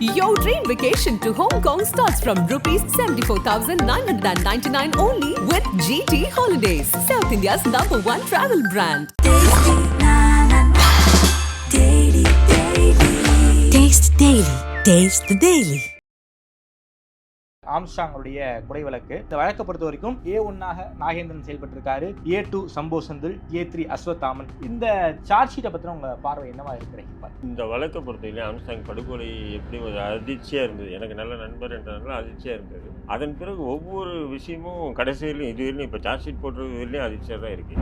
Your dream vacation to Hong Kong starts from rupees 74,999 only with GT Holidays, South India's number one travel brand. Taste Daily. Taste the Daily. ஆம்ஸ்டாங்களுடைய கொலை வழக்கு இந்த வழக்கை பொறுத்த வரைக்கும் A ஒன்னாக Nagendran செயல்பட்டிருக்காரு. A two Sambo Senthil A three Aswathaman. இந்த charge ஷீட்டை பத்தின உங்க பார்வை என்னவா இருக்கிறீங்க இந்த வழக்கை பொறுத்தவரையிலும் ஆம்ஸ்டாங் படுகொலை எப்படி ஒரு அதிர்ச்சியாக இருந்தது? எனக்கு நல்ல நண்பர் என்றதுனால அதிர்ச்சியாக இருந்தது. அதன் பிறகு ஒவ்வொரு விஷயமும் கடைசியிலையும் இதுவரையிலும் இப்போ சார்ஜ் ஷீட் போடுறது வரையிலும் அதிர்ச்சியாக தான் இருக்கு.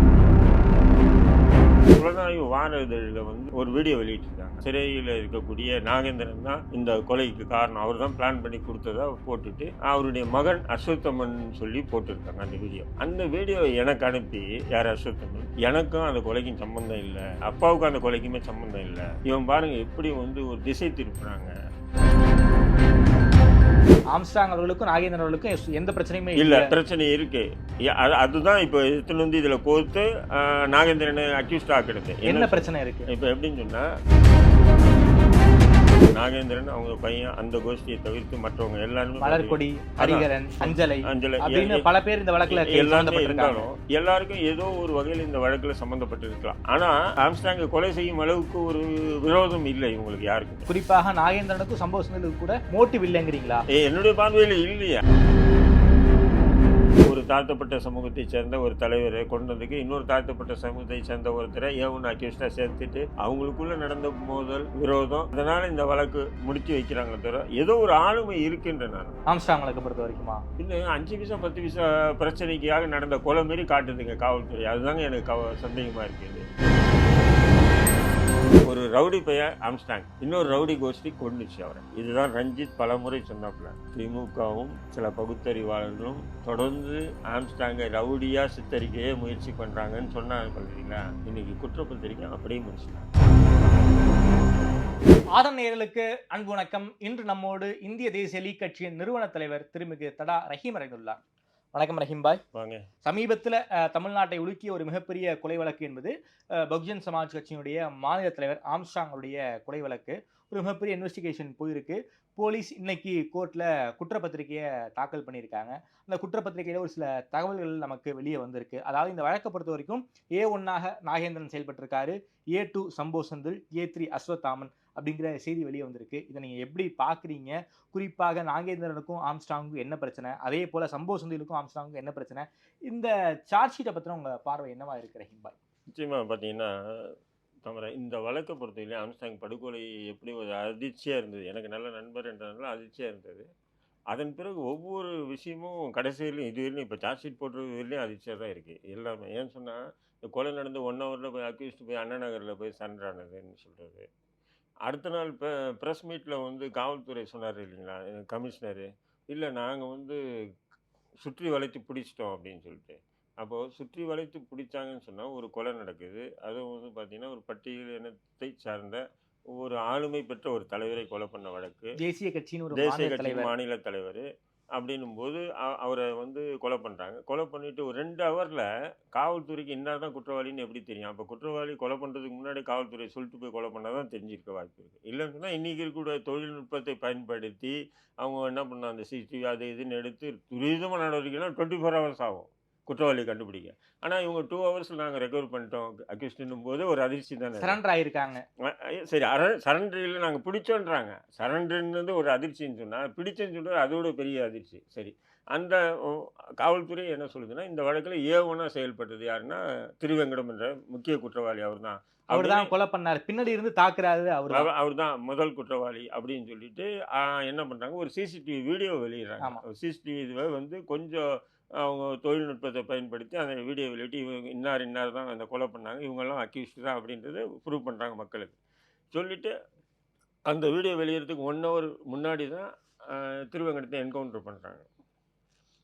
புலனாய்வு வார இதழில் வந்து ஒரு வீடியோ வெளியிட்டிருக்காங்க. சிறையில் இருக்கக்கூடிய நாகேந்திரன் தான் இந்த கொலைக்கு காரணம். அவர் தான் பிளான் பண்ணி கொடுத்ததா போட்டுட்டு அவருடைய மகன் அஸ்வத்தமன் சொல்லி போட்டிருக்காங்க அந்த வீடியோ அந்த வீடியோ எனக்கு அனுப்பி யார் அஸ்வத்தமன் எனக்கும் அந்த கொலைக்கும் சம்பந்தம் இல்லை. அப்பாவுக்கும் அந்த கொலைக்குமே சம்பந்தம் இல்லை. இவன் பாருங்க எப்படி வந்து ஒரு திசை திருப்புறாங்க. ஆம்ஸ்டாங் அவர்களுக்கும் நாகேந்திரன் அவர்களுக்கும் எந்த பிரச்சனையுமே இல்ல பிரச்சனை இருக்கு. அதுதான் இப்போ எடுத்துன்னு வந்து இதுல கோர்த்து நாகேந்திரனை அக்யூஸ்ட் ஆக்கிடுது. என்ன பிரச்சனை இருக்கு? இப்போ எப்படின்னு சொன்னா நாகேந்திரன் அவங்க பையன் அந்த கோஷ்டியை தவிர்த்து மற்றவங்க எல்லாருமே மலர்கொடி ஹரிகரன் அஞ்சலை அஞ்சலை பல பேர் இந்த வழக்குல எல்லாருமே இருந்தாலும் எல்லாருக்கும் ஏதோ ஒரு வகையில் இந்த வழக்கில் சம்மந்தப்பட்டிருக்கலாம். ஆனா ஆம்ஸ்டாங்கை கொலை செய்யும் அளவுக்கு ஒரு விரோதம் இல்லை இவங்களுக்கு யாருக்கும். குறிப்பாக நாகேந்திரனுக்கும் சம்பவ கூட மோட்டிவ் இல்லைங்கிறீங்களா? என்னுடைய பார்வையில் இல்லையா. ஒரு தாழ்த்தப்பட்ட சமூகத்தை சேர்ந்த ஒரு தலைவரை கொண்டதுக்கு இன்னொரு தாழ்த்தப்பட்ட சமூகத்தை சேர்ந்த ஒருத்தரை ஒன்று அக்யூஸ்டாக சேர்த்துட்டு அவங்களுக்குள்ள நடந்த மோதல் விரோதம் அதனால இந்த வழக்கு முடிச்சு வைக்கிறாங்களே தவிர ஏதோ ஒரு ஆளுமை இருக்கின்ற நான் ஆம்ஸ்டாங் வழக்கு பொறுத்த வரைக்குமா? இன்னும் அஞ்சு பைசா பத்து பைசா பிரச்சனைக்காக நடந்த கொலை மாரி காட்டுதுங்க காவல்துறை. அதுதாங்க எனக்கு கவ சந்தேகமா இருக்குது. ஒரு ரவுடி பெயர் ஆம்ஸ்டாங் இன்னொரு ரவுடி கோஷ்டி கொண்டுச்சு அவரை. இதுதான் ரஞ்சித் பலமுறை சொன்னாப்புல. திமுகவும் சில பகுத்தறிவாளர்களும் தொடர்ந்து ஆம்ஸ்டாங்கை ரவுடியா சித்தரிக்கையே முயற்சி பண்றாங்கன்னு சொன்னாங்க பார்த்தீங்களா இன்னைக்கு குற்றப்பத்திரிக்கை அப்படியே முடிச்சுட்டாங்க. ஆதம் அன்பு வணக்கம். இன்று நம்மோடு இந்திய தேசிய லீக் கட்சியின் நிறுவன தலைவர் திருமிகு தடா ரஹீம் அடைந்துள்ளார் வணக்கம் ரஹீம் பாய். வாங்க. சமீபத்தில் தமிழ்நாட்டை உலுக்கிய ஒரு மிகப்பெரிய கொலை வழக்கு என்பது பகுஜன் சமாஜ் கட்சியினுடைய மாநில தலைவர் ஆம்ஸ்டாங்களுடைய கொலை வழக்கு. ஒரு மிகப்பெரிய இன்வெஸ்டிகேஷன் போயிருக்கு. போலீஸ் இன்னைக்கு கோர்ட்டில் குற்றப்பத்திரிகையை தாக்கல் பண்ணியிருக்காங்க. அந்த குற்றப்பத்திரிகையில் ஒரு சில தகவல்கள் நமக்கு வெளியே வந்திருக்கு. அதாவது இந்த வழக்கை பொறுத்த வரைக்கும் ஏ ஒன்னாக Nagendran செயல்பட்டிருக்காரு. A two Sambo Senthil A three Aswathaman அப்படிங்கிற செய்தி வெளியே வந்திருக்கு. இதை நீங்கள் எப்படி பார்க்குறீங்க? குறிப்பாக நாகேந்திரனுக்கும் ஆம்ஸ்டாங்குக்கும் என்ன பிரச்சனை? அதே போல் சம்போ செந்திலுக்கும் ஆம்ஸ்டாங்குக்கும் என்ன பிரச்சனை? இந்த சார்ஜ் ஷீட்டை பற்றின உங்கள் பார்வை என்னவா இருக்கிற ஹிம்பாய் நிச்சயமாக பார்த்தீங்கன்னா தவிர இந்த வழக்கை பொறுத்தவரையிலே ஆம்ஸ்டாங் படுகொலை எப்படி ஒரு அதிர்ச்சியாக இருந்தது? எனக்கு நல்ல நண்பர் என்றதுனால அதிர்ச்சியாக இருந்தது. அதன் பிறகு ஒவ்வொரு விஷயமும் கடைசியிலையும் இதுவரையிலும் இப்போ சார்ஜ் ஷீட் போடுறது அதிர்ச்சியாக தான் இருக்குது எல்லாமே ஏன்னு சொன்னால் இந்த கொலை நடந்து ஒன் ஹவரில் போய் அக்யூஸ்ட் போய் அண்ணா நகரில் போய் சண்டை ஆனதுன்னு சொல்கிறது அடுத்த நாள் இப்போ ப்ரெஸ் மீட்டில் வந்து காவல்துறை சொன்னார் இல்லைங்களா கமிஷனரு? இல்லை நாங்கள் வந்து சுற்றி வளைத்து பிடிச்சிட்டோம் அப்படின்னு சொல்லிட்டு. அப்போது சுற்றி வளைத்து பிடிச்சாங்கன்னு சொன்னால் ஒரு கொலை நடக்குது. அதுவும் வந்து பார்த்திங்கன்னா ஒரு பட்டியல் இனத்தை சார்ந்த ஒரு ஆளுமை பெற்ற ஒரு தலைவரை கொலை பண்ண வழக்கு. தேசிய கட்சியின் ஒரு தேசிய கட்சி மாநில தலைவர். அப்படின்னும் போது அ- அவரை வந்து கொலை பண்ணுறாங்க கொலை பண்ணிட்டு ஒரு ரெண்டு ஹவரில் காவல்துறைக்கு இன்னார் தான் குற்றவாளின்னு எப்படி தெரியும்? அப்போ குற்றவாளி கொலை பண்ணுறதுக்கு முன்னாடி காவல்துறை சொல்லிட்டு போய் கொலை பண்ணால் தான் தெரிஞ்சிருக்க வாய்ப்பு இருக்குது இல்லைன்னு சொன்னால் இன்றைக்கி இருக்கக்கூடிய தொழில்நுட்பத்தை பயன்படுத்தி அவங்க என்ன பண்ண அந்த சிசிடிவி அது இதுன்னு எடுத்து துரிதமாக நடவடிக்கைனா டுவெண்ட்டி ஃபோர் ஹவர்ஸ் ஆகும். குற்றவாளியை கண்டுபிடிக்க ஆனால் இவங்க டூ ஹவர்ஸில் நாங்கள் ரெக்கவர் பண்ணிட்டோம். அக்யூஸ்டின்னும் போது ஒரு அதிர்ச்சி தானே சரண்டர் அஹ் சரி அர சரண்டரில் நாங்கள் பிடிச்சோன்றாங்க. சரண்டர்ன்றது ஒரு அதிர்ச்சின்னு சொன்னால் பிடிச்சேன்னு சொல்கிறது அதோட பெரிய அதிர்ச்சி. சரி அந்த காவல்துறை என்ன சொல்லுதுன்னா இந்த வழக்கில் ஏ ஒன்றா செயல்பட்டது யாருன்னா திருவெங்கடம் என்ற முக்கிய குற்றவாளி அவர் தான் அவர் தான் கொலை பண்ணார். பின்னாடி இருந்து தாக்குறாரு அவர். அவர் தான் முதல் குற்றவாளி அப்படின்னு சொல்லிட்டு என்ன பண்ணுறாங்க ஒரு சிசிடிவி வீடியோ வெளியிடுறாங்க. சிசிடிவி இதுவை வந்து கொஞ்சம் அவங்க தொழில்நுட்பத்தை பயன்படுத்தி அந்த வீடியோ வெளியிட்டு இவங்க இன்னார் இன்னார் தான் அந்த கொலை பண்ணாங்க இவங்கெல்லாம் அக்யூஸ்டு தான் அப்படின்றத ப்ரூவ் பண்ணுறாங்க மக்களுக்கு. சொல்லிவிட்டு அந்த வீடியோ வெளியிடறதுக்கு ஒன் ஹவர் முன்னாடி தான் ஆஹ், திருவேங்கடத்தை என்கவுண்டர் பண்ணுறாங்க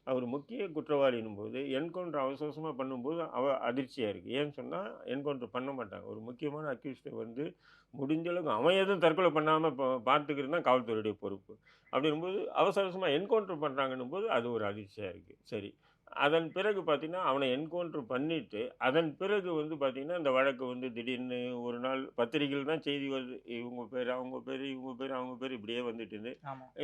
அவர் முக்கிய குற்றவாளினும் போது என்கவுண்டர் அவசர அவசரமாக பண்ணும்போது அவ அதிர்ச்சியாக இருக்குது ஏன்னு சொன்னால் என்கவுண்டர் பண்ண மாட்டாங்க. ஒரு முக்கியமான அக்யூஸ்டை வந்து முடிஞ்ச அளவுக்கு அவன் எதுவும் தற்கொலை பண்ணாமல் இப்போ பார்த்துக்கிறது தான் காவல்துறையுடைய பொறுப்பு. அப்படிங்கும்போது அவசர அவசரமாக என்கவுண்டர் பண்ணுறாங்கன்னும் போது அது ஒரு அதிர்ச்சியாக இருக்குது சரி. அதன் பிறகு பார்த்தீங்கன்னா அவனை என்கவுண்டர் பண்ணிட்டு அதன் பிறகு வந்து பார்த்தீங்கன்னா இந்த வழக்கு வந்து திடீர்னு ஒரு நாள் பத்திரிகையில் தான் செய்தி வருது. இவங்க பேர் அவங்க பேர் இவங்க பேர் அவங்க பேர் இப்படியே வந்துட்டு இருந்து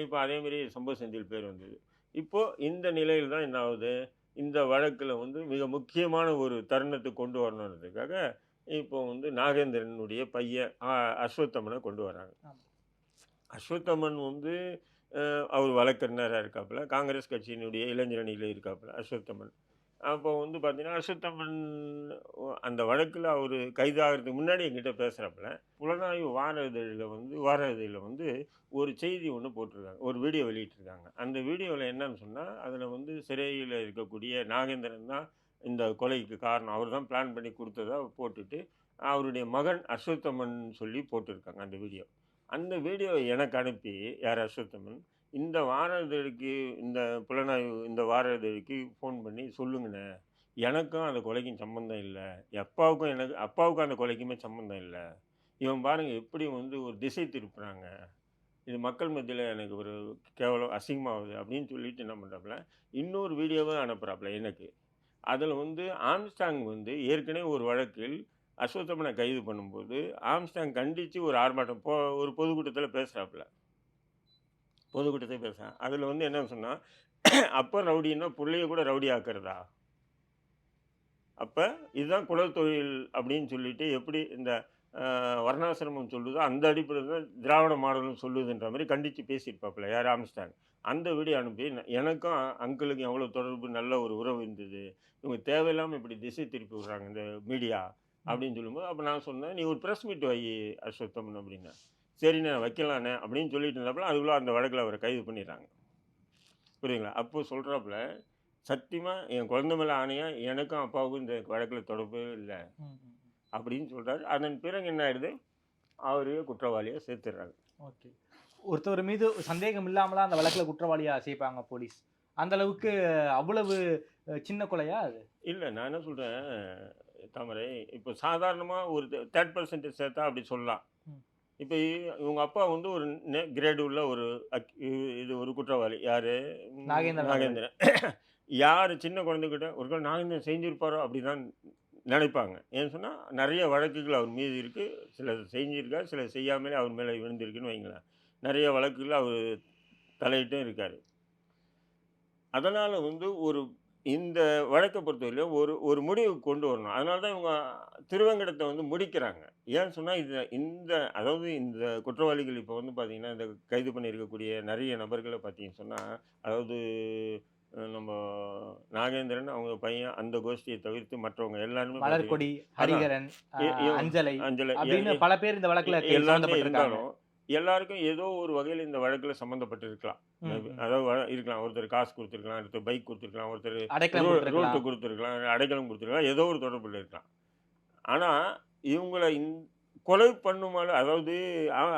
இப்போ அதேமாரி சம்பவ செந்தில் பேர் வந்தது. இப்போ இந்த நிலையில் தான் என்ன ஆகுது இந்த வழக்கில் வந்து மிக முக்கியமான ஒரு தருணத்தை கொண்டு வரணுன்றதுக்காக இப்போ வந்து நாகேந்திரனுடைய பையன் அஸ்வத்தமனை கொண்டு வராங்க. அஸ்வத்தமன் வந்து அவர் வழக்கறிஞராக இருக்காப்புல காங்கிரஸ் கட்சியினுடைய இளைஞரணியில் இருக்காப்புல அஸ்வத்தமன் அப்போ வந்து பார்த்தீங்கன்னா அஸ்வத்தமன் அந்த வழக்கில் அவர் கைதாகிறதுக்கு முன்னாடி என்கிட்ட பேசுகிறப்பல புலனாய்வு வார இதழில் வந்து வார இதழில் வந்து ஒரு செய்தி ஒன்று போட்டிருக்காங்க ஒரு வீடியோ வெளியிட்டிருக்காங்க. அந்த வீடியோவில் என்னன்னு சொன்னால் அதில் வந்து சிறையில் இருக்கக்கூடிய நாகேந்திரன் தான் இந்த கொலைக்கு காரணம். அவர் தான் பிளான் பண்ணி கொடுத்ததாக போட்டுட்டு அவருடைய மகன் அஸ்வத்தமன் சொல்லி போட்டிருக்காங்க அந்த வீடியோ. அந்த வீடியோவை எனக்கு அனுப்பி யார் அஸ்வத்தமன் இந்த வார இதழுக்கு இந்த புலனாய்வு இந்த வார இதழுக்கு ஃபோன் பண்ணி சொல்லுங்கண்ணே. எனக்கும் அந்த கொலைக்கும் சம்மந்தம் இல்லை. அப்பாவுக்கும் எனக்கு அப்பாவுக்கும் அந்த கொலைக்குமே சம்மந்தம் இல்லை. இவன் பாருங்கள் எப்படி வந்து ஒரு திசை திருப்புறாங்க. இது மக்கள் மத்தியில் எனக்கு ஒரு கேவலம் அசிங்கமாகுது அப்படின்னு சொல்லிட்டு என்ன பண்ணுறாப்புல இன்னொரு வீடியோவை அனுப்புகிறாப்புல எனக்கு. அதில் வந்து ஆம்ஸ்டாங் வந்து ஏற்கனவே ஒரு வழக்கில் அஸ்வத்தமனை கைது பண்ணும்போது ஆம்ஸ்டாங் கண்டித்து ஒரு ஆர்ப்பாட்டம் போ ஒரு பொதுக்கூட்டத்தில் பேசுகிறாப்புல பொதுக்கூட்டத்தை பேசுகிறேன் அதில் வந்து என்ன சொன்னால் அப்போ ரவுடின்னா பிள்ளைய கூட ரவுடி ஆக்கிறதா? அப்போ இதுதான் குலத்தொழில் அப்படின்னு சொல்லிட்டு எப்படி இந்த வர்ணாசிரமம் சொல்லுதோ அந்த அடிப்படையில் தான் திராவிட மாடலும் சொல்லுதுன்ற மாதிரி கண்டித்து பேசியிருப்பாப்புல யார் ஆம்ஸ்டாங். அந்த வீடியோ அனுப்பி எனக்கும் அங்கிளுக்கும் எவ்வளோ தொடர்பு நல்ல ஒரு உறவு இருந்தது இவங்க தேவையில்லாமல் இப்படி திசை திருப்பி விடுறாங்க இந்த மீடியா அப்படின்னு சொல்லும்போது அப்போ நான் சொன்னேன் நீ ஒரு ப்ரெஸ் மீட் வை அஸ்வத்தம் அப்படின்னா சரிண்ணே வைக்கலாண்ணே அப்படின்னு சொல்லிட்டு இருந்தப்பல அதுக்குள்ளே அந்த வழக்கில் அவரை கைது பண்ணிடுறாங்க. புரியுங்களா அப்போ சொல்கிறாப்புல சத்தியமாக என் குழந்தை மேலே ஆணையாக எனக்கும் அப்பாவுக்கும் இந்த வழக்கில் தொடர்பே இல்லை. அப்படின்னு சொல்கிறாரு அதன் பிறகு என்ன ஆயிடுது? அவரையே குற்றவாளியாக சேர்த்துடுறாங்க ஓகே. ஒருத்தவர் மீது சந்தேகம் இல்லாமலாம் அந்த வழக்குல குற்றவாளியா செய்ப்பாங்க போலீஸ்? அந்த அளவுக்கு அவ்வளவு சின்ன கொலையா அது? இல்லை நான் என்ன சொல்கிறேன் தாமரை இப்போ சாதாரணமாக ஒரு தேர்ட் பர்சன்ட் சேர்த்தா அப்படி சொல்லலாம். இப்போ இவங்க அப்பா வந்து ஒரு கிரேடு உள்ள ஒரு அக்- இது- ஒரு குற்றவாளி. யார்? நாகேந்திரன் நாகேந்திரன். யார் சின்ன குழந்தைகிட்ட ஒரு நாகேந்திரன் செஞ்சிருப்பாரோ? அப்படி தான் நினைப்பாங்க. ஏன்னு சொன்னால் நிறைய வழக்குகள் அவர் மீது இருக்குது சில செஞ்சிருக்கார் சில செய்யாமலே அவர் மேலே விழுந்திருக்குன்னு வைங்களேன். நிறைய வழக்குகள் அவர் தலையிட்டும் இருக்கார். அதனால் வந்து ஒரு இந்த வழக்கை பொறுத்தவரையிலும் ஒரு ஒரு முடிவு கொண்டு வரணும். அதனால தான் இவங்க திருவங்கடத்தை வந்து முடிக்கிறாங்க. ஏன்னு சொன்னால் இது இந்த அதாவது இந்த குற்றவாளிகள் இப்போ வந்து பார்த்திங்கன்னா இந்த கைது பண்ணியிருக்கக்கூடிய நிறைய நபர்களை பார்த்தீங்கன்னு சொன்னால் அதாவது நம்ம நாகேந்திரன் அவங்க பையன் அந்த கோஷ்டியை தவிர்த்து மற்றவங்க எல்லாருமே மலர்கொடி ஹரிகரன் அஞ்சலை அஞ்சலை பல பேர் இந்த வழக்குல எ- எல்லாமே சம்பந்தப்பட்டிருக்காங்க இருந்தாலும் எல்லாருக்கும் ஏதோ ஒரு வகையில் இந்த வழக்கில் சம்மந்தப்பட்டிருக்கலாம். அதாவது இருக்கலாம் ஒருத்தர் காசு கொடுத்துருக்கலாம் ஒருத்தர் பைக் கொடுத்துருக்கலாம் ஒருத்தர். ரோட்டு கொடுத்துருக்கலாம் அடைக்கலம் கொடுத்துருக்கலாம் ஏதோ ஒரு தொடர்பில் இருக்கலாம் ஆனால் இவங்களை இந் கொலை பண்ணும் அளவு அதாவது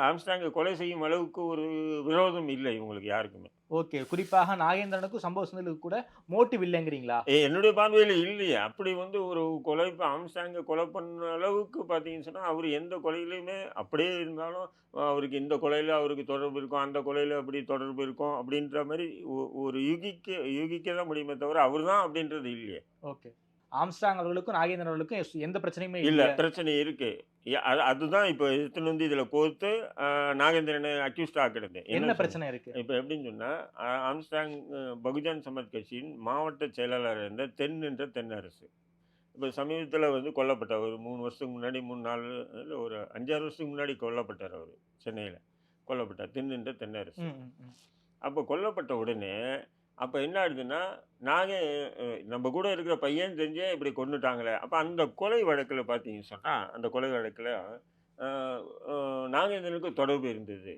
ஆம்ஸ்டாங்கை கொலை செய்யும் அளவுக்கு ஒரு விரோதம் இல்லை இவங்களுக்கு யாருக்குமே. ஓகே குறிப்பாக நாகேந்திரனுக்கும் சம்பவ சுந்தலுக்கு கூட மோட்டிவ் இல்லைங்கிறீங்களா? ஏ, என்னுடைய பார்வையில் இல்லையே. அப்படி வந்து ஒரு கொலை ஆம்ஸ்டாங்கை கொலை பண்ண அளவுக்கு பார்த்தீங்கன்னு சொன்னால் அவர் எந்த கொலையிலையுமே அப்படியே இருந்தாலும் அவருக்கு இந்த கொலையில் அவருக்கு தொடர்பு இருக்கும் அந்த கொலையில் அப்படி தொடர்பு இருக்கும் அப்படின்ற மாதிரி ஒரு யூகிக்க யூகிக்க தான் முடியுமே தவிர அவர் தான் அப்படின்றது இல்லையே. ஓகே. ஆம்ஸ்டாங் அவர்களுக்கும் நாகேந்திரன் அவர்களுக்கும் எந்த பிரச்சனையுமே இல்ல பிரச்சனை இருக்கு. அதுதான் இப்போ எடுத்துன்னு வந்து இதுல கோர்த்து நாகேந்திரனை அக்யூஸ்ட் ஆக்கிடுது என்ன? பிரச்சனை இருக்கு? இப்போ எப்படின்னு சொன்னா ஆஹ், ஆம்ஸ்டாங் பகுஜன் சமாஜ் கட்சியின் மாவட்ட செயலாளர் இருந்த தென் என்ற தென்னரசு. இப்போ சமீபத்தில் வந்து கொல்லப்பட்ட ஒரு மூணு வருஷத்துக்கு முன்னாடி மூணு நாலு இல்ல ஒரு அஞ்சாறு வருஷத்துக்கு முன்னாடி கொல்லப்பட்டார் அவர் சென்னையில். கொல்லப்பட்டார் தென் என்ற தென்னரசு. அப்போ கொல்லப்பட்ட உடனே அப்போ என்ன ஆயிடுதுன்னா நாங்கள் நம்ம கூட இருக்கிற பையன் தெரிஞ்சே இப்படி கொண்டுட்டாங்களே அப்போ அந்த கொலை வழக்கில் பார்த்தீங்கன்னு சொன்னால் அந்த கொலை வழக்கில் நாகேந்திரனுக்கு தொடர்பு இருந்தது.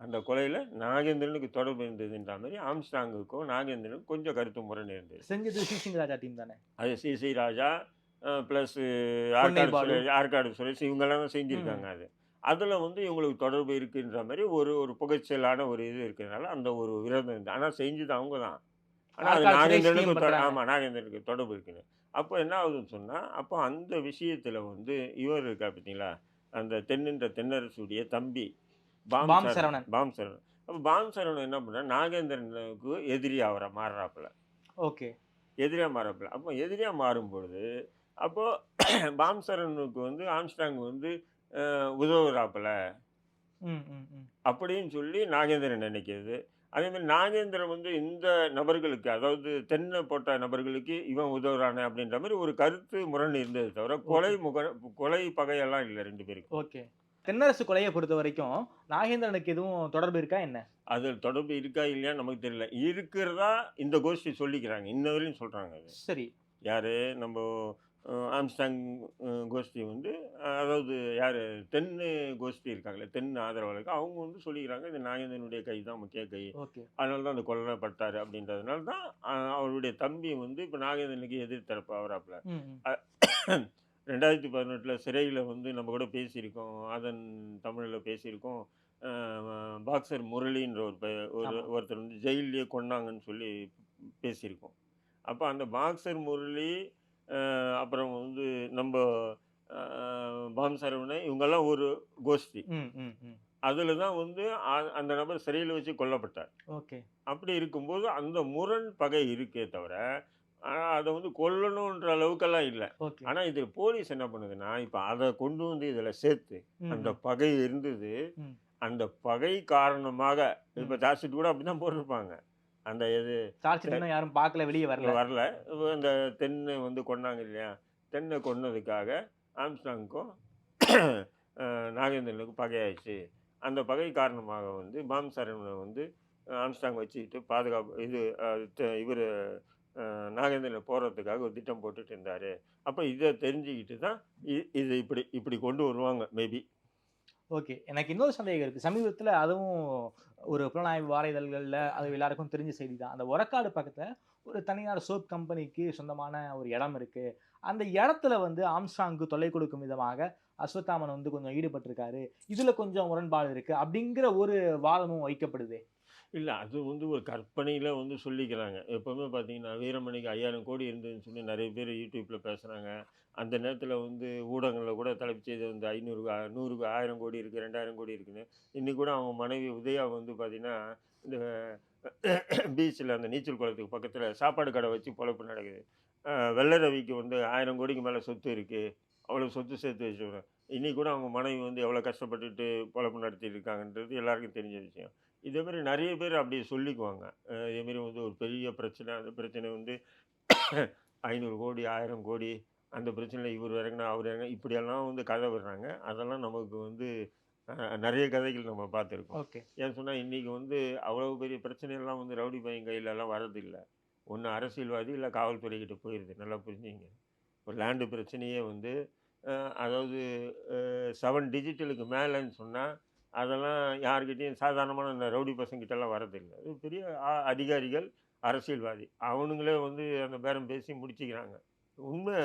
அந்த கொலையில் நாகேந்திரனுக்கு தொடர்பு இருந்ததுன்ற மாதிரி ஆம்ஸ்டாங்குக்கும் நாகேந்திரனுக்கும் கொஞ்சம் கருத்து முரண் இருந்தது. செஞ்சது ராஜா டீம் தானே? அது C C Raja plus Arcot. Suresh Arcot Suresh இவங்கெல்லாம் தான் செஞ்சுருக்காங்க அது. அதில் வந்து இவங்களுக்கு தொடர்பு இருக்குன்ற மாதிரி ஒரு ஒரு புகைச்சலான ஒரு இது இருக்கிறதுனால அந்த ஒரு விரோதம் இருந்தது ஆனால் செஞ்சது அவங்க தான். ஆனால் அது நாகேந்திரனுக்கு. ஆமாம் நாகேந்திரனுக்கு தொடர்பு இருக்குன்னு அப்போ என்ன ஆகுதுன்னு சொன்னால் அப்போ அந்த விஷயத்தில் வந்து இவர் இருக்கா பார்த்தீங்களா அந்த தென்னின்ற தென்னரசுடைய தம்பி bomb bomb Saravanan. Bomb Saravanan அப்போ பாம் சரவணன் என்ன பண்ணா நாகேந்திரனுக்கு எதிரி அவரை மாறுறாப்புல. ஓகே. எதிரியாக மாறப்பில்ல அப்போ எதிரியாக மாறும்பொழுது அப்போது பாம்சரனுக்கு வந்து ஆம்ஸ்டாங் வந்து உதவுறாப்புல அப்படின்னு சொல்லி நாகேந்திரன் நினைக்கிறது. அதே மாதிரி நாகேந்திரன் வந்து இந்த நபர்களுக்கு அதாவது தென்னை போட்ட நபர்களுக்கு இவன் உதவுறானே அப்படின்ற மாதிரி ஒரு கருத்து முரண் இருந்தது தவிர கொலை முக கொலை பகையெல்லாம் இல்லை ரெண்டு பேருக்கும். ஓகே. தென்னரசு கொலையை பொறுத்த வரைக்கும் நாகேந்திரனுக்கு எதுவும் தொடர்பு இருக்கா என்ன? அது தொடர்பு இருக்கா இல்லையா நமக்கு தெரியல. இருக்கிறதா இந்த கோஷ்டி சொல்லிக்கிறாங்க. இன்ன வரையும் சொல்கிறாங்க அது. சரி. யார்? நம்ம ஆம்ஸ்டாங் கோஷ்டி வந்து அதாவது யார் தென்னு கோஷ்டி இருக்காங்களே தென் ஆதரவாளர்கள் அவங்க வந்து சொல்லிக்கிறாங்க இது நாகேந்திரனுடைய கை தான் முக்கிய கை. அதனால தான் அந்த கொல்லப்பட்டார் அப்படின்றதுனால தான் அவருடைய தம்பி வந்து இப்போ நாகேந்திரனுக்கு எதிர்த்தரப்பு அவராப்புல ரெண்டாயிரத்தி பதினெட்டில் சிறையில் வந்து நம்ம கூட பேசியிருக்கோம் அதன் தமிழில் பேசியிருக்கோம் பாக்ஸர் முரளின்ற ஒரு ஒரு. ஒருத்தர் வந்து ஜெயிலே கொண்டாங்கன்னு சொல்லி பேசியிருக்கோம். அப்போ அந்த பாக்ஸர் முரளி அப்புறம் வந்து நம்ம பாம் சரவணன் இவங்கெல்லாம் ஒரு கோஷ்டி. அதில் தான் வந்து அந்த நபர் சிறையில் வச்சு கொல்லப்பட்டார். ஓகே. அப்படி இருக்கும்போது அந்த முரண் பகை இருக்கே தவிர அதை வந்து கொல்லணுன்ற அளவுக்கெல்லாம் இல்லை. ஆனால் இது போலீஸ் என்ன பண்ணுதுன்னா இப்போ அதை கொண்டு வந்து இதில் சேர்த்து அந்த. பகை இருந்தது. அந்த பகை காரணமாக இப்போ ஜாஸ்தி கூட அப்படி தான் போட்டிருப்பாங்க. அந்த இது சார்ஜ் இன்னும் யாரும் பார்க்கல வெளியே வரல. வரல. இந்த தென்னை வந்து கொண்டாங்க இல்லையா? தென்னை கொன்னதுக்காக ஆம்ஸ்டாங்க்கும் நாகேந்திரனுக்கும் பகையாயிடுச்சு. அந்த பகை காரணமாக வந்து பாம் சரவணனை வந்து ஆம்ஸ்டாங் வச்சுக்கிட்டு பாதுகாப்பு இது இவர் நாகேந்திரன் போகிறதுக்காக ஒரு திட்டம் போட்டுட்டு இருந்தார். அப்போ இதை தெரிஞ்சுக்கிட்டு தான் இது இப்படி இப்படி கொண்டு வருவாங்க மேபி. ஓகே. எனக்கு இன்னொரு சந்தேகம் இருக்குது சமீபத்தில் அதுவும் ஒரு புலனாய்வு வார இதழ்களில் அது எல்லாருக்கும் தெரிஞ்ச செய்தி தான். அந்த ஒரக்காடு பக்கத்தில் ஒரு தனியார் சோப் கம்பெனிக்கு சொந்தமான ஒரு இடம் இருக்குது அந்த இடத்துல வந்து ஆம்ஸ்டாங்கு தொல்லை கொடுக்கும் விதமாக அஸ்வத்தாமன் வந்து கொஞ்சம் ஈடுபட்டிருக்காரு. இதில் கொஞ்சம் முரண்பாடு இருக்குது அப்படிங்கிற ஒரு வாதமும் வைக்கப்படுது. இல்லை அது வந்து ஒரு கற்பனையில் வந்து சொல்லிக்கிறாங்க. எப்போவுமே பார்த்தீங்கன்னா வீரமணிக்கு ஐயாயிரம் கோடி இருந்ததுன்னு சொல்லி நிறைய பேர் யூடியூப்பில் பேசுகிறாங்க அந்த நேரத்தில் வந்து ஊடகங்களில் கூட தலைப்பு செய்தி வந்து ஐநூறு நூறு ஆயிரம் கோடி இருக்குது ரெண்டாயிரம் கோடி இருக்குன்னு. இன்றைக்கி கூட அவங்க மனைவி உதயா வந்து பார்த்திங்கன்னா இந்த பீச்சில் அந்த நீச்சல் குளத்துக்கு பக்கத்தில் சாப்பாடு கடை வச்சு பொழப்பு நடக்குது. அஹ் வெள்ளை ரவிக்கு வந்து ஆயிரம் கோடிக்கு மேலே சொத்து இருக்குது அவ்வளோ சொத்து சேர்த்து வச்சுக்கிறேன் இன்றைக்கி கூட அவங்க மனைவி வந்து எவ்வளோ கஷ்டப்பட்டுட்டு பொழப்பு நடத்திட்டு இருக்காங்கன்றது எல்லாருக்கும் தெரிஞ்ச விஷயம். இதேமாரி நிறைய பேர் அப்படி சொல்லிக்குவாங்க. இதேமாரி வந்து ஒரு பெரிய பிரச்சனை அந்த பிரச்சனை வந்து ஐநூறு கோடி ஆயிரம் கோடி அந்த பிரச்சனையில் இவர் இறங்கினா அவர் இறங்கினா இப்படியெல்லாம் வந்து கதை விடுறாங்க. அதெல்லாம் நமக்கு வந்து நிறைய கதைகள் நம்ம பார்த்துருக்கோம். ஓகே. ஏன்னு சொன்னால் இன்றைக்கி வந்து அவ்வளோ பெரிய பிரச்சனையெல்லாம் வந்து ரவுடி பையன் கையிலலாம் வரதில்லை. ஒன்று அரசியல்வாதி இல்லை காவல்துறைக்கிட்ட போயிடுது நல்லா புரிஞ்சுங்க. ஒரு லேண்டு பிரச்சனையே வந்து அதாவது செவன் டிஜிட்டலுக்கு மேலேன்னு சொன்னால் அதெல்லாம் யார்கிட்டயும் சாதாரணமான இந்த ரவுடி பசங்கிட்டலாம் வரதில்லை. இது பெரிய அதிகாரிகள் அரசியல்வாதி. அவனுங்களே வந்து அந்த பேரம் பேசி முடிச்சுக்கிறாங்க. உண்மை.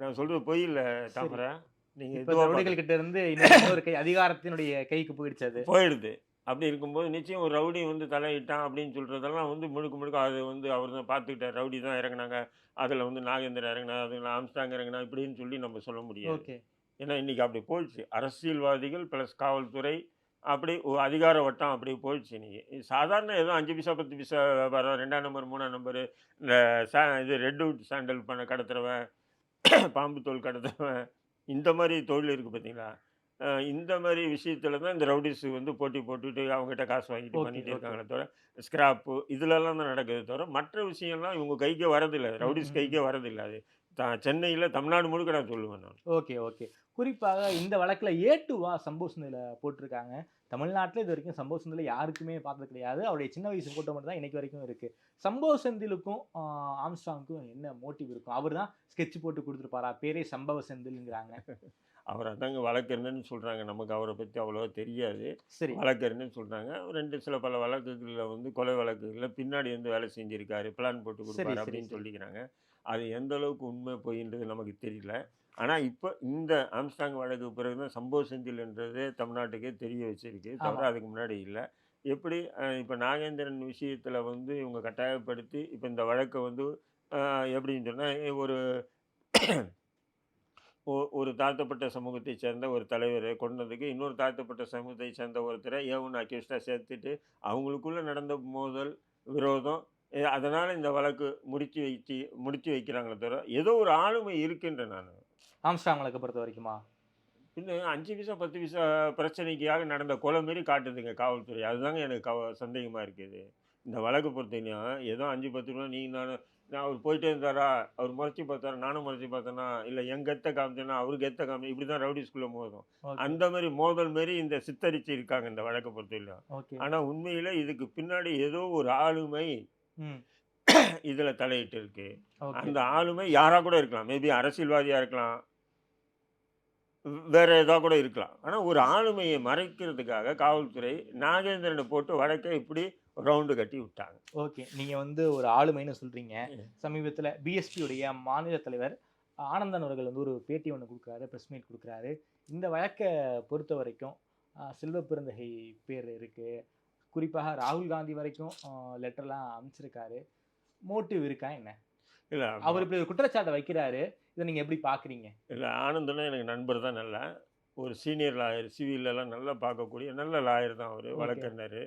நான் சொல்கிறது பொய் இல்லை தாமரை. நீங்கள் ரவுடிகள் கிட்ட இருந்து இன்னொரு கை அதிகாரத்தினுடைய கைக்கு போயிடுச்சு அது. போயிடுது. அப்படி இருக்கும்போது நிச்சயம் ஒரு ரவுடி வந்து தலையிட்டான் அப்படின்னு சொல்கிறதெல்லாம் வந்து முழுக்க முழுக்க அது வந்து அவர் தான் பார்த்துக்கிட்டார். ரவுடி தான் இறங்குனாங்க. அதில் வந்து நாகேந்திரன் இறங்கினா அதில் ஆம்ஸ்டாங் இறங்கினா இப்படின்னு சொல்லி நம்ம சொல்ல முடியாது. ஓகே. ஏன்னா இன்றைக்கி அப்படி போயிடுச்சு. அரசியல்வாதிகள் ப்ளஸ் காவல்துறை அப்படி அதிகார வட்டம் அப்படி போயிடுச்சு இன்னைக்கு சாதாரண ஏதோ அஞ்சு பைசா பத்து பைசா வியாபாரம் ரெண்டாம் நம்பர் மூணாம் நம்பரு இந்த சா இது ரெட்வுட் சாண்டல் பண்ண கடத்துறவன் பாம்பு தோல் கடத்துறவன் இந்த மாதிரி தொழில் இருக்குது பார்த்தீங்களா இந்த மாதிரி விஷயத்துல தான் இந்த ரவுடிஸ் வந்து போட்டி போட்டுட்டு அவங்ககிட்ட காசு வாங்கிட்டு பண்ணிட்டு. இருக்காங்களே தவிர ஸ்கிராப்பு இதுலலாம் தான் நடக்குது தவிர மற்ற விஷயம்லாம் இவங்க கைக்கே வரதில்லை ரவுடிஸ். கைக்கே வரதில்லை அது த- சென்னையில் தமிழ்நாடு முழுக்க நான் சொல்லுவேன் நான். Okay okay. குறிப்பாக இந்த வழக்குல ஏ வா சம்போ சிந்தில போட்டிருக்காங்க. தமிழ்நாட்டில் இது வரைக்கும் சம்போ செந்தில யாருக்குமே பார்த்தது கிடையாது. அவருடைய சின்ன வயசு போட்டோ மட்டும் தான் இன்னைக்கு வரைக்கும் இருக்கு. சம்போ செந்திலுக்கும் ஆஹ், ஆம்ஸ்ட்ராங்க்கும் என்ன மோட்டிவ் இருக்கும்? அவர் தான் ஸ்கெட்ச் போட்டு கொடுத்துருப்பாரா? பேரே சம்பவ செந்தில்ங்கிறாங்க. அவர் அதாங்க வழக்கறிஞர்னு சொல்கிறாங்க நமக்கு அவரை பற்றி அவ்வளோவா தெரியாது. சரி. வழக்கறிஞர்னு சொல்கிறாங்க ரெண்டு சில பல வழக்குகளில் வந்து கொலை வழக்குகளில் பின்னாடி வந்து வேலை செஞ்சுருக்காரு. பிளான் போட்டு கொடுப்பாரு அப்படின்னு. சொல்லிக்கிறாங்க. அது எந்த அளவுக்கு உண்மை பொய்ன்றது நமக்கு தெரியல. ஆனால் இப்போ இந்த ஆம்ஸ்டாங் வழக்கு பிறகு தான் சம்பவ செந்தில்ன்றது தமிழ்நாட்டுக்கே தெரிய வச்சிருக்கு. தவிர. அதுக்கு முன்னாடி இல்லை. எப்படி இப்போ நாகேந்திரன் விஷயத்தில் வந்து இவங்க கட்டாயப்படுத்தி இப்போ இந்த வழக்கை வந்து எப்படின்னு சொன்னால் ஒரு ஒரு தாழ்த்தப்பட்ட சமூகத்தை சேர்ந்த ஒரு தலைவரை கொண்டதுக்கு இன்னொரு தாழ்த்தப்பட்ட சமூகத்தை சேர்ந்த ஒருத்தரை ஏவன் அக்யூஸ்டாக சேர்த்துட்டு அவங்களுக்குள்ள நடந்த மோதல் விரோதம் அதனால இந்த வழக்கு முடிச்சு வைத்து முடிச்சு வைக்கிறாங்களே தவிர ஏதோ ஒரு ஆளுமை இருக்குன்ற நான். ஆம்ஸ்டாங் வழக்கை பொறுத்த வரைக்குமா? பின்ன அஞ்சு பைசா பத்து பைசா பிரச்சனைக்காக நடந்த கொலை மாரி காட்டுதுங்க காவல்துறை. அதுதாங்க எனக்கு கவ சந்தேகமாக இருக்குது. இந்த வழக்கு பொறுத்தவரையும் ஏதோ அஞ்சு பத்து ரூபா நீங்கள் நானும் நான் அவர் போயிட்டே இருந்தாரா? அவர் முறைச்சி பார்த்தாரா? நானும் முறைச்சி பார்த்தேனா? இல்லை எங்கள் எத்த காமிச்சேனா? அவருக்கு எத்த காமி இப்படி தான் ரவுடி ஸ்கூலில் மோதும். அந்த மாதிரி மோதல் மாரி இந்த சித்தரிச்சு இருக்காங்க இந்த வழக்கை பொறுத்தவரையும் ஓகே. ஆனால் உண்மையில் இதுக்கு பின்னாடி ஏதோ ஒரு ஆளுமை இதில் தலையிட்டு இருக்கு அந்த ஆளுமை யாராக கூட இருக்கலாம். மேபி அரசியல்வாதியாக இருக்கலாம். வேற ஏதோ கூட இருக்கலாம். ஆனால் ஒரு ஆளுமையை மறைக்கிறதுக்காக காவல்துறை நாகேந்திரனை போட்டு வழக்கை இப்படி ரவுண்டு கட்டி விட்டாங்க. ஓகே. நீங்க வந்து ஒரு ஆளுமைன்னு சொல்றீங்க. சமீபத்துல பிஎஸ்பி உடைய மாநில தலைவர் ஆனந்தன் அவர்கள் வந்து ஒரு பேட்டி ஒன்று கொடுக்குறாரு ப்ரெஸ் மீட் கொடுக்குறாரு. இந்த வழக்கை பொறுத்த வரைக்கும் செல்வ பெருந்தகை பேர் இருக்கு. குறிப்பாக ராகுல் காந்தி வரைக்கும் லெட்டர்லாம் அனுப்பிச்சிருக்காரு. மோட்டிவ் இருக்கா என்ன? இல்லை அவர் இப்படி ஒரு குற்றச்சாட்டை வைக்கிறாரு. இதை நீங்க எப்படி பாக்குறீங்க? இல்லை ஆனந்தனா எனக்கு நண்பர் தான் நல்லா. ஒரு சீனியர் லாயர் சிவிலெல்லாம் நல்லா பார்க்கக்கூடிய நல்ல லாயர் தான் அவர். வழக்கறிஞர்.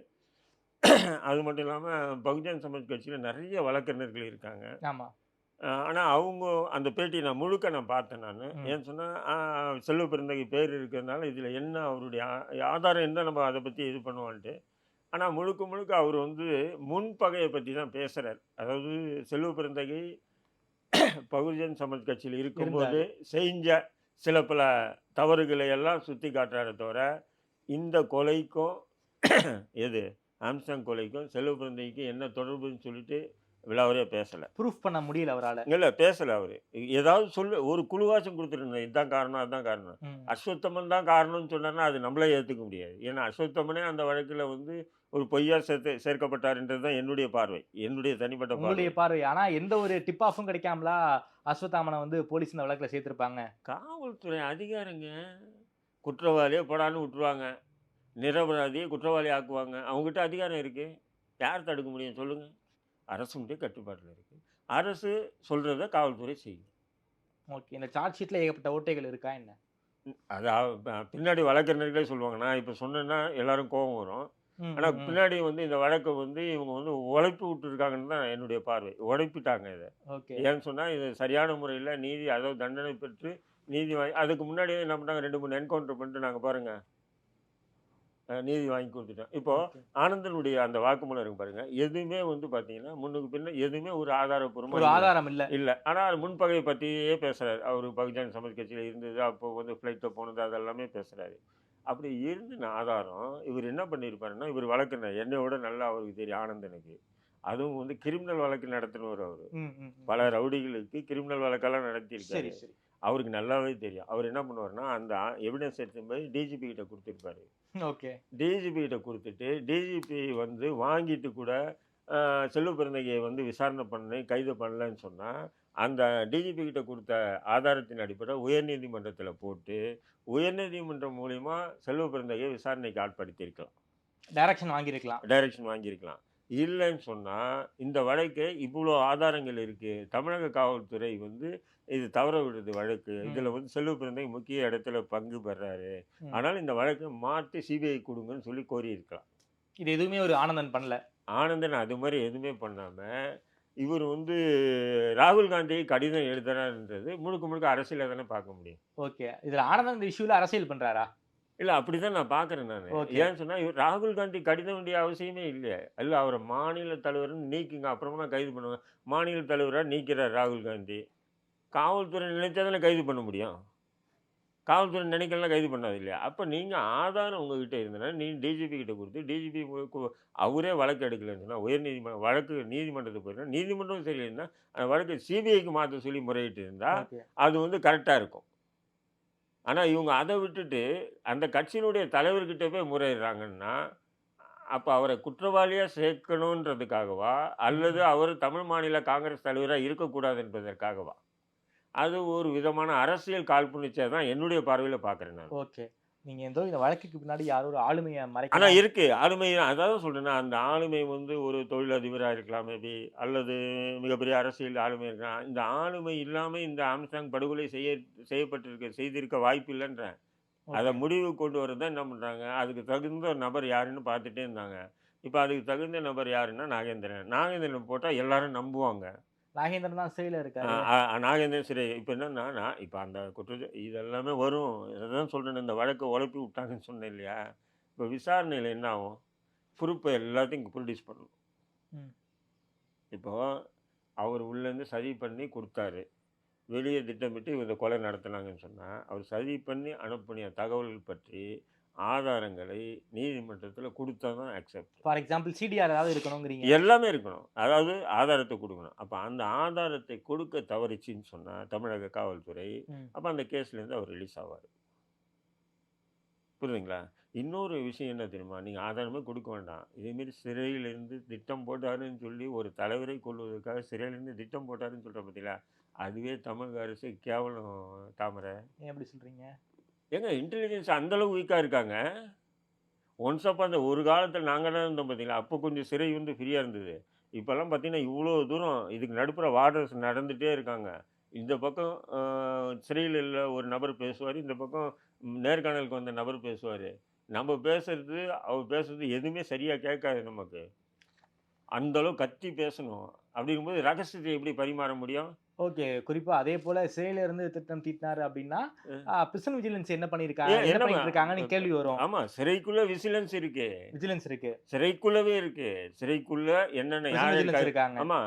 அது மட்டும் இல்லாமல் பகுஜன் சமாஜ் கட்சியில் நிறைய வழக்கறிஞர்கள் இருக்காங்க. ஆமா. ஆனால் அவங்க அந்த பேட்டியை நான் முழுக்க நான் பார்த்தேன் நான். ஏன்னு சொன்னால் செல்வ பெருந்தகை பேர் இருக்கிறதுனால இதில் என்ன அவருடைய ஆதாரம் என்ன நம்ம அதை பற்றி இது பண்ணுவான்ட்டு ஆனால் முழுக்க முழுக்க அவர் வந்து முன்பகையை பற்றி தான் பேசுகிறார் அதாவது செல்வ பெருந்தகை பகுஜன் சமாஜ் கட்சியில் இருக்கும்போது செஞ்ச சில பல தவறுகளை எல்லாம் சுற்றி காட்டுறாரே தவிர இந்த கொலைக்கும் எது ஆம்ஸ்டாங் கொலைக்கும் செல்வ பெருந்தகைக்கும் என்ன தொடர்புன்னு சொல்லிட்டு விழாவரே பேசலை. ப்ரூஃப் பண்ண முடியல அவரால. இல்லை பேசலை அவர். ஏதாவது சொல்லு ஒரு குழுவாச்சும் கொடுத்துருந்தேன் இதுதான் காரணம் அதுதான் காரணம். அஸ்வத்தமன் தான் காரணம்னு சொன்னார்னா அது நம்மளே ஏற்றுக்க முடியாது. ஏன்னா அஸ்வத்தமனே அந்த வழக்கில் வந்து ஒரு பொய்யா சேர்த்து சேர்க்கப்பட்டாருன்றது தான் என்னுடைய பார்வை. என்னுடைய தனிப்பட்ட பார்வை. உங்களுடைய பார்வை. ஆனா எந்த ஒரு டிப் ஆஃபும் கிடைக்காமலா அஸ்வத்தாமனை வந்து போலீஸ் இந்த வழக்குல சேர்த்திருப்பாங்க? காவல்துறை அதிகாரிங்க குற்றவாளியை போடான்னு விட்டுருவாங்க. நிரபராதியை குற்றவாளி ஆக்குவாங்க. அவங்ககிட்ட அதிகாரம் இருக்கு. யார் தடுக்க முடியும் சொல்லுங்க. அரசுடைய கட்டுப்பாட்டில் இருக்கு. அரசு சொல்றத காவல்துறை செய்யும். ஓகே. இந்த சார்ஜ் ஷீட்ல ஏகப்பட்ட ஓட்டைகள் இருக்கா என்ன? அது பின்னாடி வழக்கறிஞர்களே சொல்லுவாங்க. நான் இப்போ சொன்னேன்னா எல்லாரும் கோபம் வரும். ஆனால். பின்னாடி வந்து இந்த வழக்கை வந்து இவங்க வந்து உழைப்பு விட்டுருக்காங்கன்னு தான் என்னுடைய பார்வை. உழைப்பிட்டாங்க இதை. ஏன்னு சொன்னால் இது சரியான முறையில் நீதி அதாவது தண்டனை பெற்று நீதி வாங்கி அதுக்கு முன்னாடியே என்ன பண்ணாங்க? ரெண்டு மூணு என்கவுண்டர் பண்ணிட்டு நாங்கள் பாருங்க. அஹ் நீதி வாங்கி கொடுத்துட்டோம். இப்போ ஓகே. ஆனந்தனுடைய அந்த வாக்குமூலம் இருக்கு பாருங்க. எதுவுமே வந்து பார்த்தீங்கன்னா முன்னுக்கு பின்ன எதுவுமே ஒரு ஒரு ஆதாரப்பூர்வமாக ஆதாரம் இல்ல. இல்லை. ஆனால் முன்பகையை பற்றியே பேசுகிறாரு அவர் பகுஜன் சமாஜ் கட்சியில் இருந்தது அப்போ வந்து ஃப்ளைட்டில் போனது அதெல்லாமே பேசுகிறாரு அப்படி இருந்த ஆதாரம் இவர் என்ன பண்ணியிருப்பாருன்னா இவர் வழக்குனர் என்னை விட நல்லா அவருக்கு தெரியும் ஆனந்தனுக்கு அதுவும் வந்து கிரிமினல் வழக்கு நடத்தினவர் அவர். பல ரவுடிகளுக்கு கிரிமினல் வழக்கெல்லாம் நடத்தியிருக்காரு. அவருக்கு நல்லாவே தெரியும். அவர் என்ன பண்ணுவார்னா அந்த எவிடன்ஸ் எடுத்து போய் டிஜிபி கிட்ட கொடுத்துருப்பாரு. ஓகே. டிஜிபி கிட்ட கொடுத்துட்டு டிஜிபி வந்து வாங்கிட்டு கூட செல்வ பிறந்தகையை வந்து விசாரணை பண்ணி கைது பண்ணலன்னு சொன்னால் அந்த டிஜிபி கிட்ட கொடுத்த ஆதாரத்தின் அடிப்படையில் உயர்நீதிமன்றத்தில் போட்டு உயர்நீதிமன்றம் மூலிமா செல்வ பிறந்தகையை விசாரணைக்கு ஆட்படுத்தியிருக்கலாம். டைரக்ஷன் வாங்கியிருக்கலாம். டைரக்ஷன் வாங்கியிருக்கலாம். இல்லைன்னு சொன்னால் இந்த வழக்கு இவ்வளோ ஆதாரங்கள் இருக்குது தமிழக காவல்துறை வந்து இது தவற விடுறது வழக்கு. இதில் வந்து செல்வ பிறந்தகை முக்கிய இடத்துல பங்கு பெறாரு. ஆனால் இந்த வழக்கை மாற்றி சிபிஐ கொடுங்கன்னு சொல்லி கோரியிருக்கலாம். இது எதுவுமே ஒரு ஆனந்தன் பண்ணல. ஆனந்தன் அது மாதிரி எதுவுமே பண்ணாமல் இவர் வந்து ராகுல் காந்தி கடிதம் எழுதுறாருன்றது முழுக்க முழுக்க அரசியலை தானே பார்க்க முடியும். ஓகே. இதுல ஆனந்தன் இந்த இஷ்யூல அரசியல் பண்றாரா? இல்லை அப்படி தான் நான் பார்க்குறேன் நான். ஏன்னு சொன்னால் இவர் ராகுல் காந்தி கடிதம் வேண்டிய அவசியமே இல்லை இல்லை அவரை மாநில தலைவர்னு நீக்குங்க. அப்புறமா கைது பண்ணுவாங்க மாநில தலைவராக நீக்கிறார் ராகுல் காந்தி. காவல்துறை நினைச்சா தானே கைது பண்ண முடியும். காவல்துறை நினைக்கலாம் கைது பண்ணாது இல்லையா? அப்போ நீங்கள் ஆதாரம் உங்ககிட்ட இருந்தனா நீ டிஜிபி கிட்ட கொடுத்து டிஜிபி அவரே வழக்கு எடுக்கலைன்னு சொன்னால் உயர்நீதிமன்றம் வழக்கு நீதிமன்றத்துக்கு போயிருந்தா நீதிமன்றம் சரியில்லைன்னா அந்த வழக்கு சிபிஐக்கு மாற்ற சொல்லி முறையிட்டு இருந்தால் அது வந்து கரெக்டாக இருக்கும். ஆனால் இவங்க அதை விட்டுட்டு அந்த கட்சியினுடைய தலைவர்கிட்ட போய் முறையிடுறாங்கன்னா அப்போ அவரை குற்றவாளியாக சேர்க்கணுன்றதுக்காகவா அல்லது அவர் தமிழ் மாநில காங்கிரஸ் தலைவராக இருக்கக்கூடாது என்பதற்காகவா? அது ஒரு விதமான அரசியல் காழ்ப்புணர்ச்சியை தான் என்னுடைய பார்வையில் பார்க்குறேன் நான். ஓகே. நீங்க ஏதோ இந்த வழக்குக்கு பின்னாடி யாரோ ஒரு ஆளுமையை ஆனால் மறைக்கலாம் இருக்கு. ஆளுமை அதாவது சொல்றேன்னா அந்த ஆளுமை வந்து ஒரு தொழிலதிபராக இருக்கலாம் மேபி அல்லது மிகப்பெரிய அரசியல் ஆளுமை இருக்கலாம். இந்த ஆளுமை இல்லாமல் இந்த ஆம்ஸ்டாங் படுகொலை செய்ய செய்யப்பட்டிருக்க செய்திருக்க வாய்ப்பு இல்லைன்றேன் அதை முடிவு கொண்டு வரதான் என்ன பண்ணுறாங்க அதுக்கு தகுந்த நபர் யாருன்னு பார்த்துட்டே இருந்தாங்க. இப்போ அதுக்கு தகுந்த நபர் யாருன்னா நாகேந்திரன். நாகேந்திரன் போட்டால் எல்லாரும் நம்புவாங்க. நாகேந்திரன் தான் சிறையில இருக்காரு. நாகேந்திரன் சரி இப்போ என்னன்னா நான் இப்போ அந்த குற்ற இதெல்லாமே வரும். இதான் சொல்கிறேன் இந்த வழக்கை உழப்பி விட்டாங்கன்னு சொன்னேன் இல்லையா? இப்போ விசாரணையில் என்ன ஆகும்? ப்ரூஃபை எல்லாத்தையும் ப்ரொடியூஸ் பண்ணணும். இப்போ அவர் உள்ளேருந்து சதி பண்ணி கொடுத்தாரு. வெளியே திட்டமிட்டு இந்த கொலை நடத்தினாங்கன்னு சொன்னால் அவர் சதி பண்ணி அனுப்பின தகவல்கள் பற்றி ஆதாரங்களை நீதிமன்றத்தில் கொடுத்தா தான் அக்செப்ட் ஃபார் எக்ஸாம்பிள் சிடிஆர் ஏதாவது இருக்கணுங்கிறீங்க. எல்லாமே இருக்கணும். அதாவது ஆதாரத்தை கொடுக்கணும். அப்போ அந்த ஆதாரத்தை கொடுக்க தவறிச்சின்னு சொன்னால் தமிழக காவல்துறை. அப்போ அந்த கேஸ்லேருந்து அவர் ரிலீஸ் ஆவார். புரியுதுங்களா? இன்னொரு விஷயம் என்ன தெரியுமா? நீங்கள் ஆதாரமே கொடுக்க வேண்டாம். இதேமாரி சிறையிலேருந்து திட்டம் போட்டாருன்னு சொல்லி ஒரு தலைவரை கொள்வதற்காக சிறையிலேருந்து திட்டம் போட்டாருன்னு சொல்கிற பார்த்தீங்களா அதுவே தமிழக அரசு கேவலம் தாமரை. எப்படி சொல்றீங்க? ஏங்க இன்டெலிஜென்ஸ் அந்தளவு வீக்காக இருக்காங்க? ஒன்ஸ் அப்போ அந்த ஒரு காலத்தில் நாங்கள் தான் இருந்தோம் பார்த்தீங்களா அப்போ கொஞ்சம் சிறை வந்து ஃப்ரீயாக இருந்தது. இப்போல்லாம் பார்த்தீங்கன்னா இவ்வளோ தூரம் இதுக்கு நடுப்புற வார்டர்ஸ் நடந்துகிட்டே இருக்காங்க. இந்த பக்கம் சிறையில் உள்ள ஒரு நபர் பேசுவார் இந்த பக்கம் நேர்காணலுக்கு வந்த நபர் பேசுவார். நம்ம பேசுறது அவர் பேசுறது எதுவுமே சரியாக கேட்காது நமக்கு. அந்தளவு கத்தி பேசணும். அப்படிங்கும்போது ரகசியத்தை எப்படி பரிமாற முடியும்? ஓகே. குறிப்பா அதே போல சிறையில இருந்து திட்டம் தீட்டினாரு அப்படின்னா அஹ். பிரிசன் விஜிலன்ஸ் என்ன பண்ணிருக்காங்க என்ன இருக்காங்கன்னு கேள்வி வரும். ஆமாம் சிறைக்குள்ளே விசிலன்ஸ் இருக்கு. விஜிலன்ஸ் இருக்கு. சிறைக்குள்ளவே இருக்கு. சிறைக்குள்ள என்னென்ன யார் இருக்காங்க. ஆமா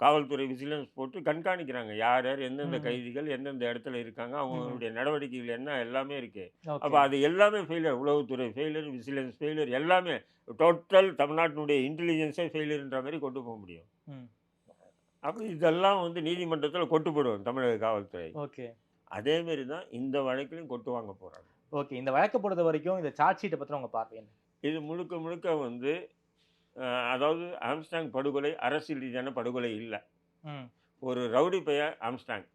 காவல்துறை விசிலன்ஸ் போட்டு கண்காணிக்கிறாங்க. யார் யார் எந்தெந்த. கைதிகள் எந்தெந்த இடத்துல இருக்காங்க அவங்களுடைய நடவடிக்கைகள் என்ன எல்லாமே இருக்கு. அப்போ அது எல்லாமே ஃபெயிலியர் உளவுத்துறை ஃபெயிலியர் விசிலன்ஸ் ஃபெயிலியர் எல்லாமே டோட்டல் தமிழ்நாட்டினுடைய இன்டெலிஜென்ஸே ஃபெயிலியர்ன்ற மாதிரி கொண்டு போக முடியும். அப்போ இதெல்லாம் வந்து நீதிமன்றத்தில் கொட்டுப்படும் தமிழக காவல்துறை. ஓகே. அதே மாதிரி தான் இந்த வழக்கிலையும் கொட்டு வாங்க போறாங்க. ஓகே இந்த வழக்கை பொறுத்த வரைக்கும் இந்த சார்ஜ் ஷீட்டை உங்க பார்வை என்ன? இது முழுக்க முழுக்க வந்து அதாவது ஆம்ஸ்டாங் படுகொலை அரசியல் ரீதியான படுகொலை இல்லை. ஒரு ரவுடி பையன் ஆம்ஸ்டாங்.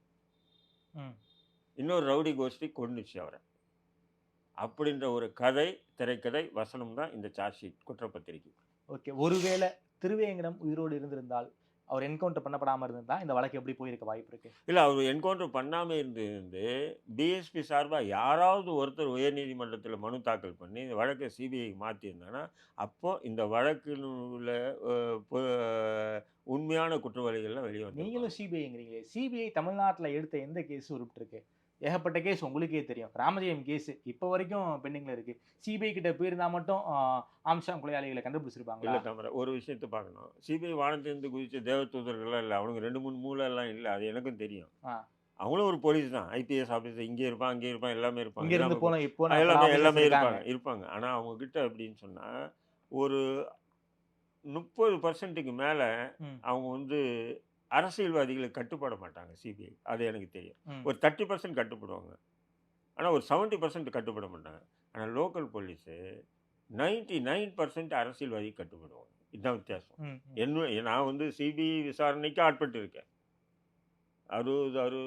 இன்னொரு ரவுடி கோஷ்டி கொண்டுச்சு அவரை. அப்படின்ற ஒரு கதை திரைக்கதை வசனம் தான் இந்த சார்ஜ் ஷீட் குற்றப்பத்திரிகை. ஓகே ஒருவேளை திருவேங்கடம் உயிரோடு இருந்திருந்தால் அவர் என்கவுண்டர் பண்ணப்படாம இருந்திருந்தா இந்த வழக்கு எப்படி போயிருக்க வாய்ப்பு இருக்கு? இல்லை அவர் என்கவுண்டர் பண்ணாமல் இருந்து பிஎஸ்பி சார்பாக யாராவது ஒருத்தர் உயர்நீதிமன்றத்தில் மனு தாக்கல் பண்ணி இந்த வழக்கை சிபிஐக்கு மாற்றியிருந்தாங்கன்னா அப்போ இந்த வழக்கில் உள்ள உண்மையான குற்றவாளிகள்லாம் வெளியே வந்து நீங்களும் சிபிஐங்கிறீங்களே சிபிஐ தமிழ்நாட்டுல எடுத்த எந்த கேஸ் உருப்பிட்டு ஏகப்பட்ட கேஸ் உங்களுக்கே தெரியும். ராமஜெயம் கேஸ் இப்போ வரைக்கும் பெண்டிங்ல இருக்கு. சிபிஐ கிட்ட போயிருந்தா மட்டும் ஆம்சாங் கொலையாளிகளை இல்லை கண்டுபிடிச்சிருப்பாங்களா தாமரை ஒரு விஷயத்தை பார்க்கணும். சிபிஐ வானத்திலிருந்து குதிச்ச தேவதூதர்கள்லாம் இல்லை அவனுக்கு ரெண்டு மூணு மூளை எல்லாம் இல்லை அது எனக்கும் தெரியும். அவங்களும் ஒரு போலீஸ் தான். ஐபிஎஸ் ஆஃபீஸர் இங்கே இருப்பான் அங்கே இருப்பான் எல்லாமே இருப்பாங்க. இங்க இருந்து எல்லாமே போன இப்போ ஆ, எல்லாமே எல்லாமே இருப்பாங்க இருப்பாங்க. ஆனால் அவங்க கிட்ட அப்படின்னு சொன்னால் ஒரு முப்பது பர்சன்ட்டுக்கு மேலே. அவங்க வந்து அரசியல்வாதிகளுக்கு கட்டுப்பட மாட்டாங்க சிபிஐ. அது எனக்கு தெரியும். ஒரு தேர்ட்டி பர்சன்ட் கட்டுப்படுவாங்க. ஆனால் ஒரு செவன்ட்டி பர்சன்ட் கட்டுப்பட மாட்டாங்க. ஆனால் local police ninety nine percent அரசியல்வாதி கட்டுப்படுவாங்க. இதுதான் வித்தியாசம். என்ன நான் வந்து சிபிஐ விசாரணைக்கு ஆட்பட்டு இருக்கேன். அறுபது அறு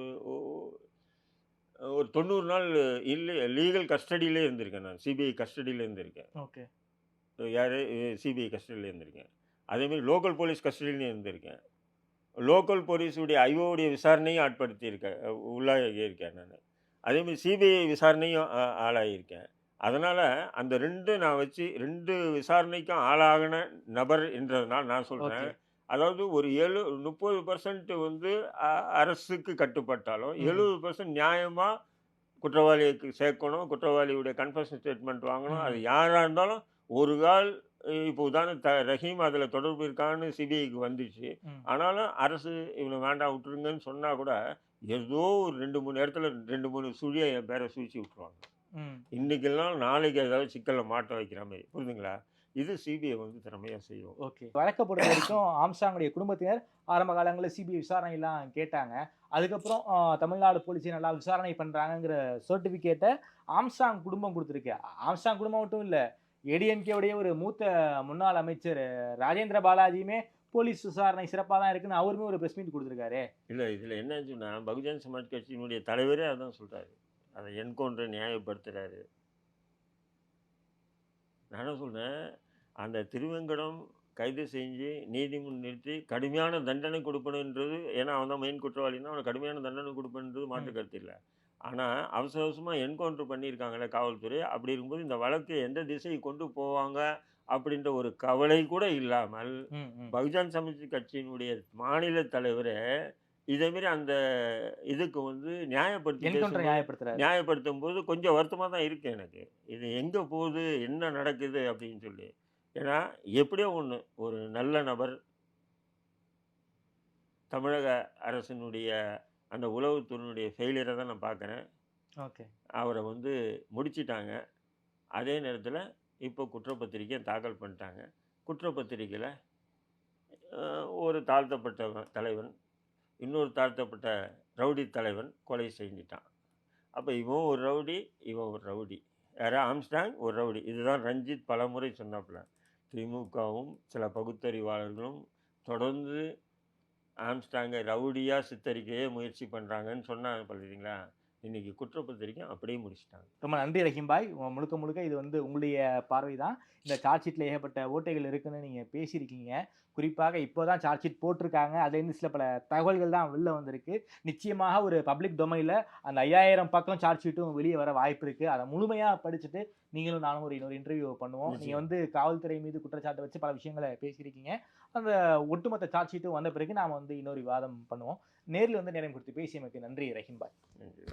ஒரு தொண்ணூறு நாள் இல்லை லீகல் கஸ்டடியிலே இருந்திருக்கேன் நான். சிபிஐ கஸ்டடியில் இருந்திருக்கேன். ஓகே. யார்? சிபிஐ கஸ்டடியில் இருந்திருக்கேன். அதேமாதிரி லோக்கல் போலீஸ் கஸ்டடியிலையும் இருந்திருக்கேன். லோக்கல் போலீஸுடைய ஐஓடைய விசாரணையும் ஆட்படுத்தி இருக்கேன் உள்ளாகி இருக்கேன் நான் அதேமாதிரி சிபிஐ விசாரணையும் ஆளாகியிருக்கேன். அதனால் அந்த ரெண்டு நான் வச்சு ரெண்டு விசாரணைக்கும் ஆளாகின நபர் என்றதுனால நான் சொல்கிறேன் அதாவது ஒரு எழு முப்பது பர்சன்ட் வந்து அரசுக்கு கட்டுப்பட்டாலும். எழுபது பர்சன்ட் நியாயமாக குற்றவாளிக்கு சேர்க்கணும் குற்றவாளியுடைய கன்ஃபர்ஷன் ஸ்டேட்மெண்ட் வாங்கணும். அது யாராக இருந்தாலும் ஒரு கால் இப்போ உதாரணம் த ரஹீம் அதில் தொடர்பு இருக்கான்னு சிபிஐக்கு வந்துச்சு. ஆனாலும் அரசு இவனை வேண்டாம் விட்டுருங்கன்னு சொன்னால் கூட ஏதோ ஒரு ரெண்டு மூணு இடத்துல ரெண்டு மூணு சுழியை என் பேரை சூழ்ச்சி விட்டுருவாங்க. ம். இன்றைக்கெல்லாம் நாளைக்கு ஏதாவது சிக்கலில் மாட்ட வைக்கிற மாதிரி. புரியுதுங்களா இது சிபிஐ வந்து திறமையாக செய்யும். ஓகே. வழக்கை பொறுத்த வரைக்கும் ஆம்சாங்குடைய குடும்பத்தினர் ஆரம்ப காலங்களில் சிபிஐ விசாரணை எல்லாம் கேட்டாங்க. அதுக்கப்புறம் தமிழ்நாடு போலீஸ் நல்லா விசாரணை பண்றாங்கங்கிற சர்டிபிகேட்டை ஆம்சாங் குடும்பம் கொடுத்துருக்கு. ஆம்சாங் குடும்பம் மட்டும் இல்ல ஏடிஎம்கே உடைய ஒரு மூத்த முன்னாள் அமைச்சர் ராஜேந்திர பாலாஜியுமே போலீஸ் விசாரணை சிறப்பாக தான் இருக்குன்னு அவருமே ஒரு பிரஸ் மீட் கொடுத்துருக்காரு. இல்லை இதில் என்னன்னு சொன்னால் பகுஜன் சமாஜ் கட்சியினுடைய தலைவரே அதான் சொல்கிறாரு அதை என்கவுண்டரை நியாயப்படுத்துகிறாரு நானும் சொல்கிறேன் அந்த திருவெங்கடம் கைது செஞ்சு நீதிமுன் நிறுத்தி கடுமையான தண்டனை கொடுக்கணுன்றது ஏன்னா அவன் தான் மெயின் குற்றவாளின்னா அவனுக்கு கடுமையான தண்டனை கொடுப்பன்றது மாற்று கருத்து இல்லை. ஆனால் அவசர அவசரமாக என்கவுண்டர் பண்ணியிருக்காங்களே காவல்துறை. அப்படி இருக்கும்போது இந்த வழக்கு எந்த திசையை கொண்டு போவாங்க அப்படின்ற ஒரு கவலை கூட இல்லாமல். பகுஜன் சமாஜ் கட்சியினுடைய மாநில தலைவரே இதேமாரி அந்த இதுக்கு வந்து நியாயப்படுத்தி நியாயப்படுத்துறாரு. நியாயப்படுத்தும் போது கொஞ்சம் வருத்தமாக தான் இருக்கு எனக்கு. இது எங்கே போகுது என்ன நடக்குது அப்படின்னு சொல்லி. ஏன்னா எப்படியோ ஒன்று ஒரு நல்ல நபர் தமிழக அரசினுடைய அந்த உளவுத்துறையினுடைய ஃபெயிலியரை தான் நான் பார்க்குறேன். ஓகே. அவரை வந்து முடிச்சிட்டாங்க. அதே நேரத்தில் இப்போ குற்றப்பத்திரிக்கை தாக்கல் பண்ணிட்டாங்க. குற்றப்பத்திரிக்கையில் ஒரு தாழ்த்தப்பட்ட தலைவன் இன்னொரு தாழ்த்தப்பட்ட ரவுடி தலைவன் கொலை செஞ்சிட்டான். அப்போ இவன் ஒரு ரவுடி இவன் ஒரு ரவுடி. யாரா? ஆம்ஸ்டாங் ஒரு ரவுடி. இதுதான் ரஞ்சித் பலமுறை சொன்னாப்புல. திமுகவும் சில பகுத்தறிவாளர்களும் தொடர்ந்து ஆம்ஸ்டாங்கை ரவுடியாக சித்தரிக்கவே முயற்சி பண்ணுறாங்கன்னு சொன்னாங்க பார்த்தீங்களா இன்னைக்கு குற்றப்பத்திரிக்கை அப்படியே முடிச்சிட்டாங்க. ரொம்ப நன்றி ரஹீம்பாய் உங்க முழுக்க முழுக்க இது வந்து உங்களுடைய பார்வை தான் இந்த சார்ஜ் ஷீட்டில் ஏகப்பட்ட ஓட்டைகள் இருக்குன்னு நீங்கள் பேசியிருக்கீங்க. குறிப்பாக இப்போ தான் சார்ஜ் ஷீட் போட்டிருக்காங்க அதுலேருந்து சில பல தகவல்கள் தான் வெளில வந்திருக்கு. நிச்சயமாக ஒரு பப்ளிக் டொமைனில் அந்த ஐயாயிரம் பக்கம் சார்ஜ் ஷீட்டும் வெளியே வர வாய்ப்பு இருக்குது அதை முழுமையாக படிச்சுட்டு நீங்களும் நானும் ஒரு இன்னொரு இன்டர்வியூ பண்ணுவோம். நீங்கள். வந்து காவல்துறை மீது குற்றச்சாட்டை வச்சு பல விஷயங்களை பேசியிருக்கீங்க. அந்த ஒட்டுமொத்த சார்ஜ் ஷீட்டும் வந்த பிறகு நாம் வந்து இன்னொரு விவாதம் பண்ணுவோம். நேரில் வந்து நேரம் கொடுத்து பேசியமைக்கு நன்றி ரஹிம்பாய் நன்றி